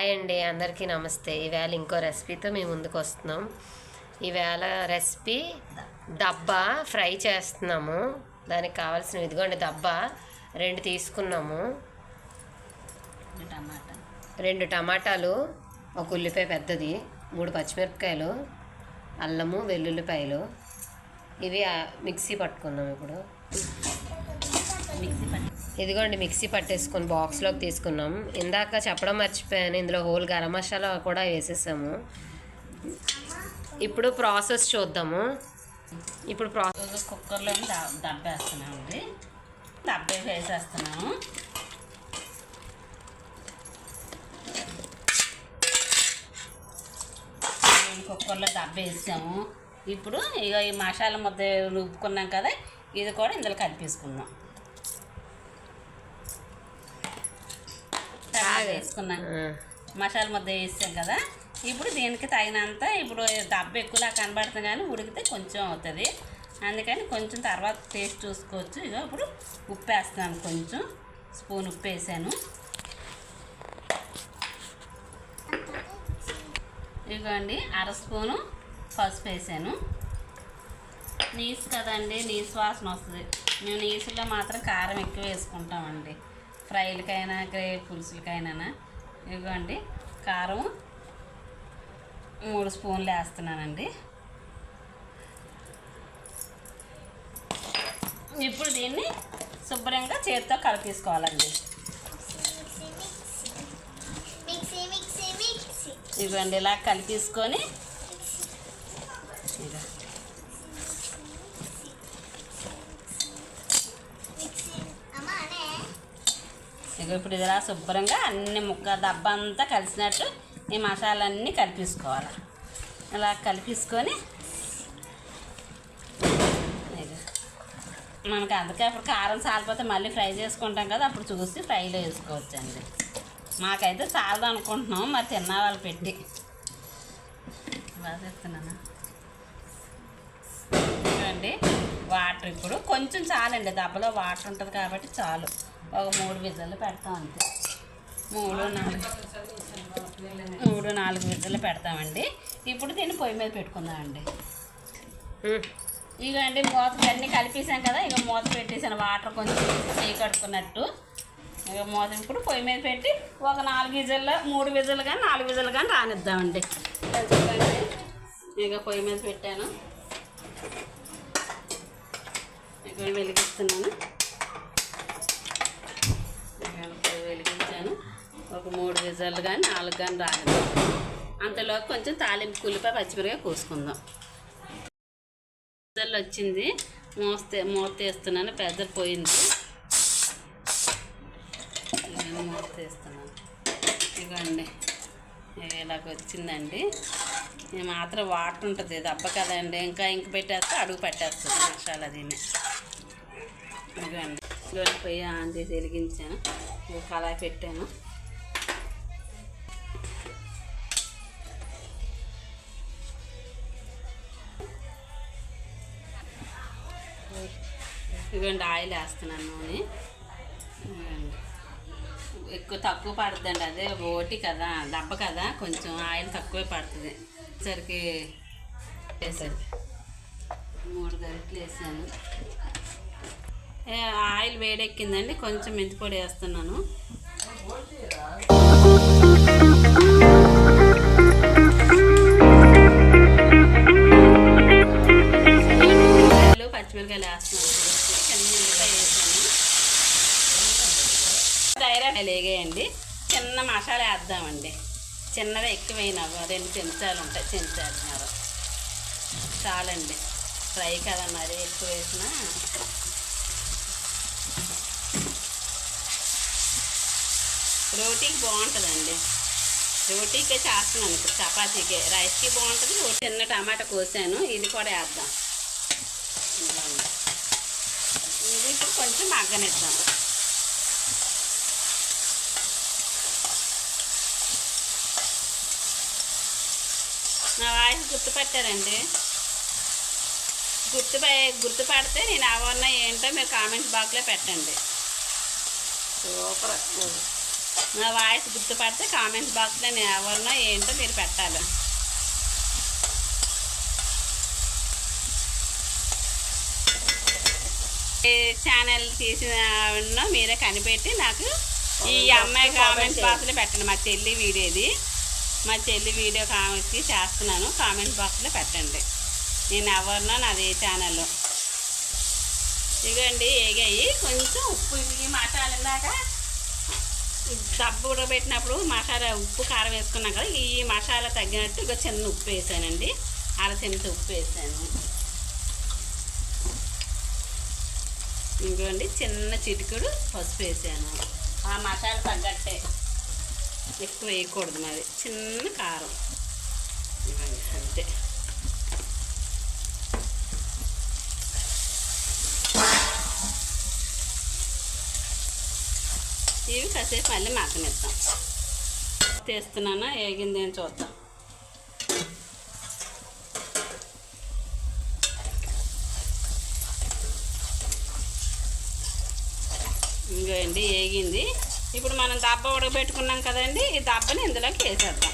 Hi అండి అందరికీ నమస్తే. ఈవేళ ఇంకో రెసిపీతో మేము ముందుకు వస్తున్నాం. ఈవేళ రెసిపీ దబ్బా ఫ్రై చేస్తున్నాము. దానికి కావాల్సిన ఇదిగోండి దబ్బా రెండు తీసుకున్నాము. రెండు టమాటాలు ఒక ఉల్లిపాయ పెద్దది మూడు పచ్చిమిరపకాయలు అల్లము వెల్లుల్లిపాయలు. ఇవి మిక్సీ పట్టుకున్నాం ఇప్పుడు. మిక్సీ ఇదిగోండి మిక్సీ పట్టేసుకొని బాక్స్లోకి తీసుకున్నాం. ఇందాక చెప్పడం మర్చిపోయాను ఇందులో హోల్ గరం మసాలా కూడా వేసేసాము. ఇప్పుడు ప్రాసెస్ చూద్దాము. ఇప్పుడు ప్రాసెస్ కుక్కర్లో దబ్బేస్తున్నామండి. దబ్బే వేసేస్తున్నాము. కుక్కర్లో దబ్బేసాము ఇప్పుడు ఇక ఈ మసాలా ముద్ద రుబ్బుకున్నాం కదా ఇది కూడా ఇందులో కలిపేసుకుందాం టమాటా వేసుకున్నాం మసాలా ముద్ద వేసాం కదా. ఇప్పుడు దీనికి తగినంత ఇప్పుడు దెబ్బ ఎక్కువలా కనబడుతుంది కానీ ఉడికితే కొంచెం అవుతుంది. అందుకని కొంచెం తర్వాత టేస్ట్ చూసుకోవచ్చు. ఇక ఇప్పుడు ఉప్పు వేస్తాను కొంచెం. స్పూన్ ఉప్పు వేసాను ఇదిగోండి అర స్పూను పసుపు వేసాను. నీసు కదండి నీసు వాసన వస్తుంది. మేము నీసులో మాత్రం కారం ఎక్కువ వేసుకుంటామండి. ఫ్రైలకైనా గ్రేవీ పులుసులకైనా ఇదిగోండి కారం మూడు స్పూన్లు వేస్తున్నానండి. ఇప్పుడు దీన్ని శుభ్రంగా చేతితో కలిపేసుకోవాలండి. ఇదిగోండి ఇలా కలిపేసుకొని ఇదిగో. మిక్సీ అమ్మా అనే ఇక ఇప్పుడు ఇలా శుభ్రంగా అన్ని ముక్క దెబ్బ అంతా కలిసినట్టు ఈ మసాలన్నీ కలిపేసుకోవాలి. ఇలా కలిపేసుకొని మనకి అందుకే అప్పుడు కారం సాలిపోతే మళ్ళీ ఫ్రై చేసుకుంటాం కదా అప్పుడు చూసి ఫ్రైలో వేసుకోవచ్చు అండి మాకైతే చాలదు అనుకుంటున్నాం మరి తిన్న వాళ్ళు పెట్టి. బాగా చెప్తున్నాను చూడండి వాటర్ ఇప్పుడు కొంచెం చాలండి దెబ్బలో వాటర్ ఉంటుంది కాబట్టి చాలు. ఒక మూడు విజలు పెడతాం అంతే. మూడు నాలుగు. మూడు నాలుగు విజలు పెడతామండి. ఇప్పుడు దీన్ని పొయ్యి మీద పెట్టుకుందామండి. ఇక అండి మూత అన్నీ కలిపేసాం కదా ఇక మూత పెట్టేసాను. వాటర్ కొంచెం చేయి కడుక్కున్నట్టు ఇక మూత ఇప్పుడు పొయ్యి మీద పెట్టి ఒక నాలుగు విజల్లో మూడు విజలు కానీ నాలుగు విజలు కానీ రానిద్దామండి. ఇక పొయ్యి మీద పెట్టాను. ఇక వెలిగిస్తున్నాను ఇక పొయ్యి వెలిగించాను ఒక మూడు విజలు కానీ నాలుగు కానీ రానిద్దాం అంతలో కొంచెం తాలింపు కులిపోయి పచ్చిమిరకాయ కోసుకుందాం. పెద్దలు వచ్చింది. మోస్తే మూత తీస్తున్నాను పెద్దలు పోయింది నేను మూత తీస్తున్నాను ఇవ్వండి ఇలాగ వచ్చిందండి. మాత్రం వాటర్ ఉంటుంది. దెబ్బ కదండి. ఇంకా ఇంక పెట్టేస్తే అడుగు పెట్టేస్తుంది. మసాలా దీన్ని. ఇదిగోండి. పోయి ఆన్ చేసి వెలిగించాను. కళాయి పెట్టాను. ఇదిగోండి ఆయిల్ వేస్తున్నాను నూనె. ఎక్కువ తక్కువ పడుతుందండి అదే ఓటి కదా దెబ్బ కదా కొంచెం ఆయిల్ తక్కువే పడుతుంది. సరికి వేసాను మూడు గరిటలు వేసాను. ఆయిల్ వేడెక్కిందండి కొంచెం మెంతిపొడి వేస్తున్నాను. ఉల్లిపాయలు, వేస్తున్నాను చిన్న ఉల్లిపాయ వేసాను ధైర్యం లేగేయండి. చిన్న మసాలా వేద్దామండి. చిన్నవి ఎక్కువైనా రెండు చెంచాలు ఉంటాయి. చెంచాలు చాలండి. ఫ్రై కదా మరి ఎక్కువ వేసినా. రోటీకి బాగుంటుందండి. రోటీకే చేస్తున్నాను. ఇప్పుడు చపాతీకే. రైస్కి బాగుంటుంది. చిన్న టమాటా కోసాను. ఇది కూడా వేద్దాం. ఇదిగోండి. ఇది ఇప్పుడు కొంచెం మగ్గనిద్దాం నా వాయిస్ గుర్తుపట్టారండి? గుర్తుపై గుర్తుపడితే నేను అవన్న ఏంటో మీరు కామెంట్ బాక్స్లో పెట్టండి. సూపర్. నా వాయిస్ గుర్తుపడితే కామెంట్ బాక్స్లో నేను ఎవరినో ఏంటో మీరు పెట్టాలి. ఛానల్ తీసిన మీరే కనిపెట్టి నాకు ఈ అమ్మాయి కామెంట్ బాక్స్లో పెట్టండి. మా చెల్లి వీడియోది మా చెల్లి వీడియో కామెంట్కి చేస్తున్నాను. కామెంట్ బాక్స్లో పెట్టండి. నేను ఎవరినో నాది ఏ ఛానల్ ఇదిగోండి ఏగాయి. కొంచెం ఉప్పు ఈ మసాలా ఇందాక దబ్బు ఉడకబెట్టినప్పుడు మసాలా ఉప్పు కారం వేసుకున్నాం కదా ఈ మసాలా తగ్గినట్టు ఇక చిన్న ఉప్పు వేసానండి. అర చెంచా ఉప్పు వేసాను. ఇంకోండి చిన్న చిటికుడు పసుపు వేసాను. ఆ మసాలా తగ్గట్టే ఎక్కువ వేయకూడదు మరి చిన్న కారం. ఇవ్వండి అంతే. ఇవి కాసేపు మళ్ళీ మగ్గనిద్దాం తీస్తున్నాను ఏగింది అని చూద్దాం. ఇంకోండి ఏగింది. ఇప్పుడు మనం దబ్బ ఉడకబెట్టుకున్నాం కదండి ఈ దబ్బని ఇందులోకి వేసేద్దాం.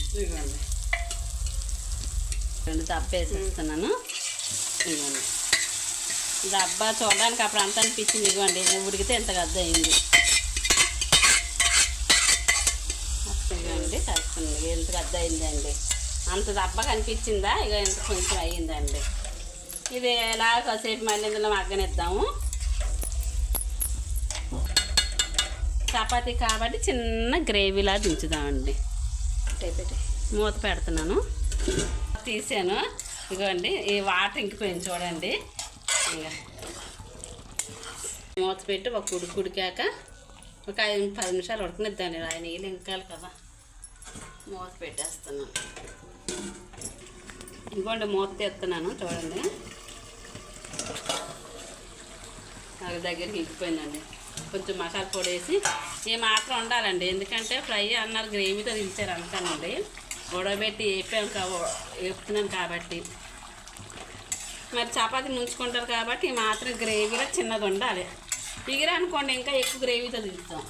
ఇదిగోండి. రెండు దబ్బ వేసేస్తున్నాను. ఇదిగోండి. దబ్బ చూడడానికి అప్పుడు అంత అనిపించింది ఇదిగోండి ఉడికితే ఎంత గద్ద అయింది ఇదిగోండి కలుపుతుంది ఎంత గద్ద అయిందండి అంత దబ్బ కనిపించిందా? ఇక ఎంత కొంచెం అయ్యిందండి. ఇది ఎలా కాసేపు మళ్ళీ ఇందులో మగ్గనిద్దాము. చపాతీ కాబట్టి చిన్న గ్రేవీలా దించుదామండి. మూత పెడుతున్నాను. తీసాను. ఇదిగోండి ఈ వాటర్ ఇంకిపోయింది చూడండి. ఇంకా మూత పెట్టి ఒక ఉడికి ఉడికాక ఒక ఐదు పది నిమిషాలు ఉడకనిద్దాండి. ఆయన నీళ్ళు ఇంకాలి కదా. మూత పెట్టేస్తున్నాను. ఇంకోండి మూత తెస్తున్నాను చూడండి. నాకు దగ్గరికి ఇంకిపోయిందండి కొంచెం మసాలా పొడి వేసి ఈ మాత్రం ఉండాలండి ఎందుకంటే ఫ్రై అన్నారు గ్రేవీతో దించారు అంతానండి. ఉడబెట్టి వేపాం కా వేపుతున్నాను కాబట్టి. మరి చపాతి ముంచుకుంటారు కాబట్టి ఈ మాత్రం గ్రేవీలో చిన్నది ఉండాలి ఎగిరి అనుకోండి ఇంకా ఎక్కువ గ్రేవీతో దించుతాం.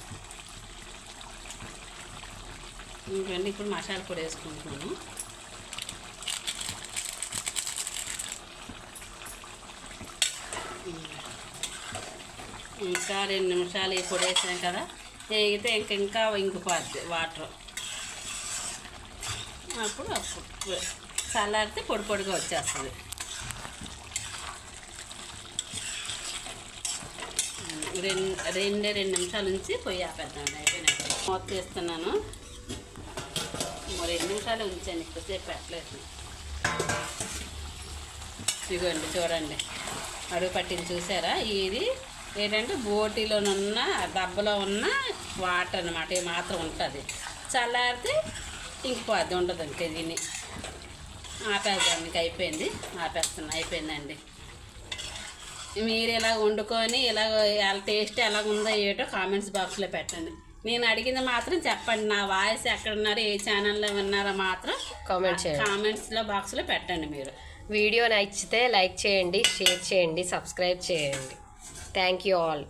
ఇంకండి ఇప్పుడు మసాలా పొడి వేసుకుంటున్నాను. ఇంకా రెండు నిమిషాలు పొడి వేసాం కదా. వేగితే ఇంక ఇంకా ఇంకిపోద్ది వాటర్. అప్పుడు అప్పుడు చల్లారితే పొడి పొడిగా వచ్చేస్తుంది. రెండు రెండే రెండు నిమిషాల నుంచి పొయ్యి ఆపేద్దాం అయిపోయినట్టు మూత తీస్తున్నాను. రెండు నిమిషాలు ఉంచాను ఎక్కువసేపు పెట్టలేదు. ఇదిగోండి చూడండి. అడుగు పట్టింది చూసారా? ఇది ఏంటంటే బోటీలోనున్న డబ్బలో ఉన్న వాటర్ అనమాట ఇది మాత్రం ఉంటుంది. చల్లారితే ఇంకిపోద్ది ఉండదు ఇంకా దీన్ని ఆపేద్దాం మీకు అయిపోయింది ఆపేస్తున్నా అయిపోయిందండి. మీరు ఇలా వండుకొని ఇలా వాళ్ళ టేస్ట్ ఎలా ఉందో ఏటో కామెంట్స్ బాక్స్లో పెట్టండి. నేను అడిగింది మాత్రం చెప్పండి నా వాయిస్ ఎక్కడున్నారో ఏ ఛానల్లో ఉన్నారో మాత్రం కామెంట్ చేయండి. కామెంట్స్లో బాక్స్లో పెట్టండి మీరు. వీడియో నచ్చితే లైక్ చేయండి షేర్ చేయండి సబ్స్క్రైబ్ చేయండి. Thank you all.